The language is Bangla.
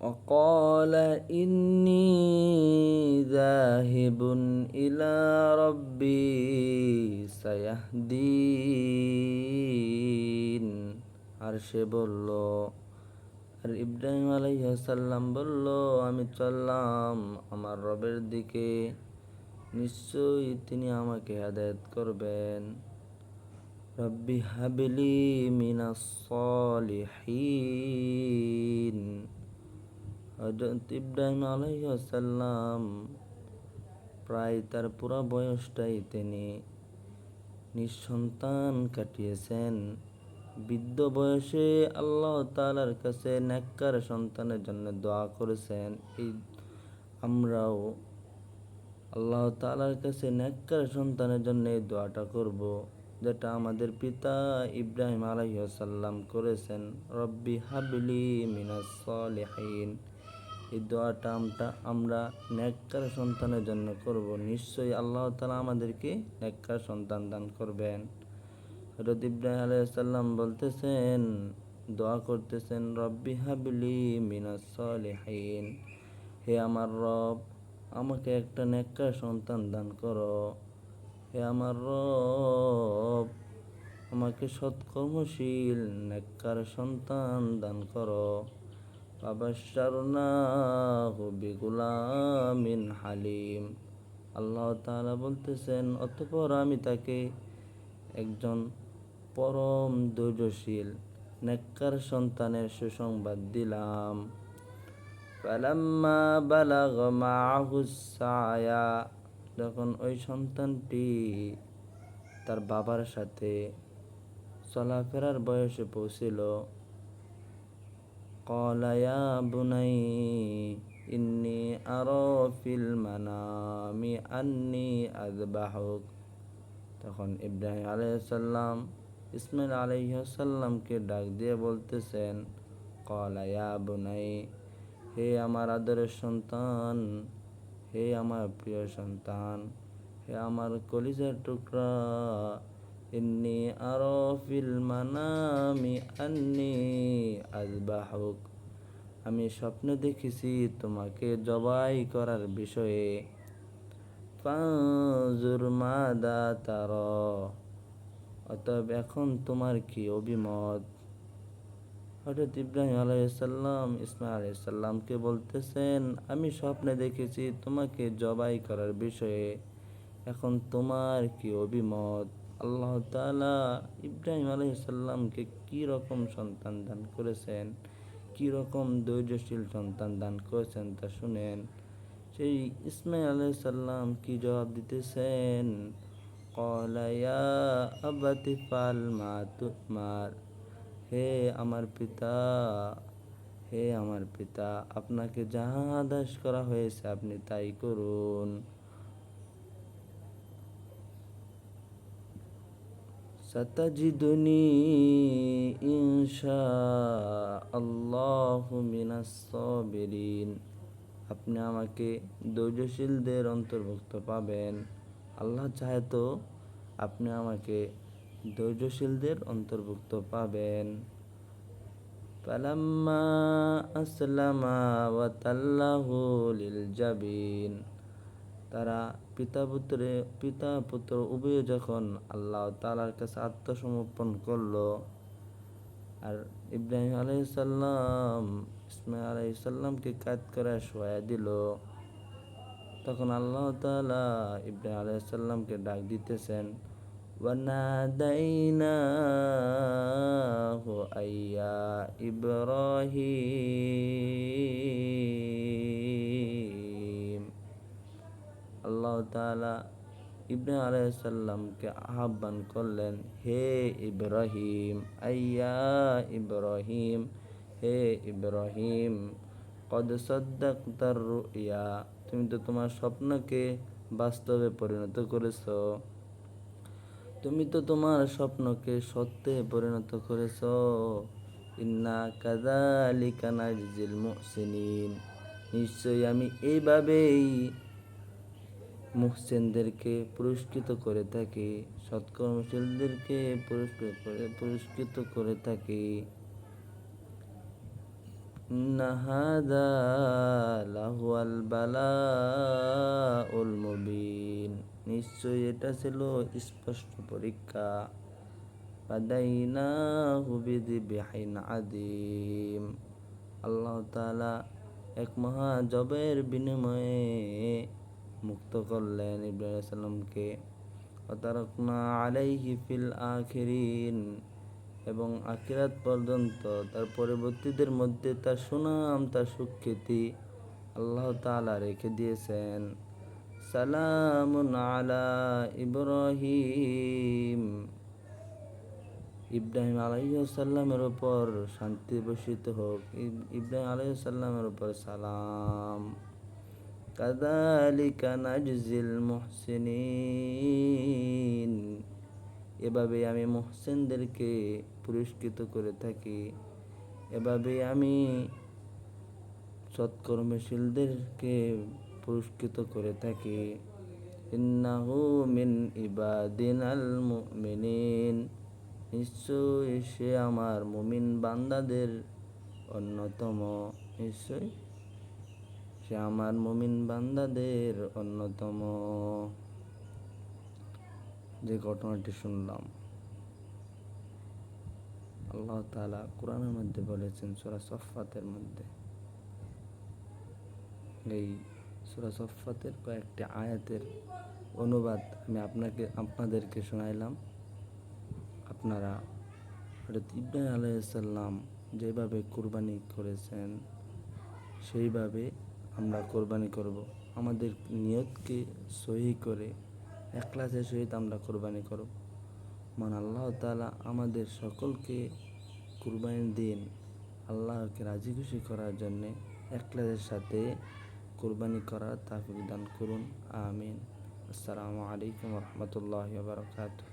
وقال إني ذاهب إلى ربي سيهدين আর সে বলল আর ইব্রাহিম আলাইসাল্লাম বলল আমি চললাম আমার রবের দিকে নিশ্চয়ই তিনি আমাকে হেদায়ত করবেন রব্বি হাবিলি মিনাস সলিহিন হজরত ইব্রাহিম আলাইসাল্লাম প্রায় তার পুরা বয়সটাই তিনি নিঃসন্তান কাটিয়েছেন। বৃদ্ধ বয়সে আল্লাহ তালার কাছে নেককার সন্তানের জন্য দোয়া করেছেন। এই আমরাও আল্লাহ তালার কাছে নেককার সন্তানের জন্য এই দোয়াটা করব, যেটা আমাদের পিতা ইব্রাহিম আলাইসাল্লাম করেছেন। রব্বি হাবিলি মিনাস এই দোয়াটা আমরা আমরা নেককার সন্তানের জন্য করব। নিশ্চয়ই আল্লাহ তালা আমাদেরকে নেককার সন্তান দান করবেন। হজরত ইব্রাহিম আলাইসাল্লাম বলতেছেন, দোয়া করতেছেন, রব্বি হাবিলি মিনাস সলিহিন। হে আমার রব, আমাকে একটা নেককার সন্তান দান করো। হে আমার রব, আমাকে সৎকর্মশীল, নেককার সন্তান দান করো। ফাবাশশারনাহু বিগুলামিন হালিম আল্লাহ তাআলা বলতেছেন, অতঃপর আমি তাকে একজন পরম ধৈর্যশীল, নেককার সন্তানের সুসংবাদ দিলাম। ফালাম্মা বালাগ যখন ওই সন্তানটি তার বাবার সাথে চলাফেরার বয়সে পৌঁছিল قال يا بني إني أرى في المنام أني أذبحك তখন ইব্রাহিম আলাইসাল্লাম ইসমাইল আলাইসাল্লামকে ডাক দিয়ে বলতেছেন কলায়া বুনাই হে আমার আদরের সন্তান হে আমার প্রিয় সন্তান হে আমার কলিজার টুকরা ইন্নি আরও ফিল মানামি আন্নি আজবাহুক আমি স্বপ্নে দেখেছি তোমাকে জবাই করার বিষয়ে। ফাজুর মাদা তার। অতএব এখন তোমার কি অভিমত? হঠাৎ ইব্রাহিম আলাইসাল্লাম ইসমাইল আলাইসাল্লামকে বলতেছেন, আমি স্বপ্নে দেখেছি তোমাকে জবাই করার বিষয়ে। এখন তোমার কি অভিমত? আল্লাহ তালা ইব্রাহিম আলাইসাল্লামকে কী রকম সন্তান দান করেছেন? কী রকম ধৈর্যশীল সন্তান দান করেছেন তা শুনেন। সেই ইসমাইল আলাইসাল্লাম কি জবাব দিতেছেন? কলায়া আবাতি, ফাল মা তুমার। হে আমার পিতা, হে আমার পিতা, আপনাকে যাহা আদেশ করা হয়েছে আপনি তাই করুন। ستجدني إن شاء الله من الصابرين আপনি আমাকে ধৈর্যশীলদের অন্তর্ভুক্ত পাবেন আল্লাহ চাহে তো আপনি আমাকে ধৈর্যশীলদের অন্তর্ভুক্ত পাবেন ফালাম্মা আসলামা ওয়াতাল্লাহু লিল জাবিন তারা পিতা পুত্রে পিতা পুত্র উভয়ে যখন আল্লাহ তালার কাছে আত্মসমর্পণ করলো আর ইব্রাহিম আলাইসাল্লাম ইসমাইল আলাইসাল্লামকে কাজ করে শোয়া দিল তখন আল্লাহ তালা ইব্রাহিম আলাইসাল্লামকে ডাক দিতেছেন وناديناه أي يا إبراهيم তালা ইব্রাহিম আলাইসাল্লামকে আহ্বান করলেন, হে ইব্রাহিম, আইয়া ইব্রাহিম, হে ইব্রাহিম, কদ সদ্দাক্তার রুইয়া, তুমি তো তোমার স্বপ্নকে বাস্তবে পরিণত করেছ। তুমি তো তোমার স্বপ্নকে সত্যে পরিণত করেছ। ইন্না কাদালিকা নাজিল মুহসিনিন। নিশ্চয়ই আমি এইভাবেই মুহসেনদেরকে পুরস্কৃত করে থাকি, সৎকর্মশীলদেরকে পুরস্কৃত করে পুরস্কৃত করে থাকি। নাহাদা উল নিশ্চয়ই এটা ছিল স্পষ্ট পরীক্ষা। হুবিদি আদিম আল্লাহ তালা এক মহা জবের বিনিময়ে মুক্ত করলেন ইব্রাহিম সাল্লামকে অতারকনা আলাইহি ফিল আখিরিন। এবং আখিরাত পর্যন্ত তার পরবর্তীদের মধ্যে তার সুনাম, তার সুখ্যাতি আল্লাহ তাআলা রেখে দিয়েছেন। সালামুন আলা ইব্রাহিম। ইব্রাহিম আলাইসাল্লামের উপর শান্তি বর্ষিত হোক। ইব- ইব্রাহিম আলাইসাল্লামের উপর সালাম। কাদালিকা নাজজিল মুহসিনিন। এভাবে আমি মুহসিনদেরকে পুরস্কৃত করে থাকি। এভাবে আমি সৎকর্মশীলদেরকে পুরস্কৃত করে থাকি। ইন্নাহু মিন ইবাদিনাল মুমিনিন। নিশ্চয়ই সে আমার মুমিন বান্দাদের অন্যতম। নিশ্চয় সে আমার মুমিন বান্দাদের অন্যতম। যে ঘটনাটি শুনলাম, আল্লাহ তাআলা কোরআনের মধ্যে বলেছেন, সূরা সফফাতের মধ্যে। এই সূরা সফফাতের কয়েকটি আয়াতের অনুবাদ আমি আপনাকে, আপনাদেরকে শোনাইলাম। আপনারা হযরত ইব্রাহিম আলাইসাল্লাম যেভাবে কোরবানি করেছেন, সেইভাবে আমরা কোরবানি করব। আমাদের নিয়তকে সহি করে একলাসের সহিত আমরা কোরবানি করব। মান আল্লাহ তাআলা আমাদের সকলকে কুরবানির দিন, আল্লাহকে রাজি খুশি করার জন্যে একলাসের সাথে কোরবানি করার তাফিক দান করুন, আমিন। আসসালামু আলাইকুম রহমতুল্লাহ বারকাতুহ।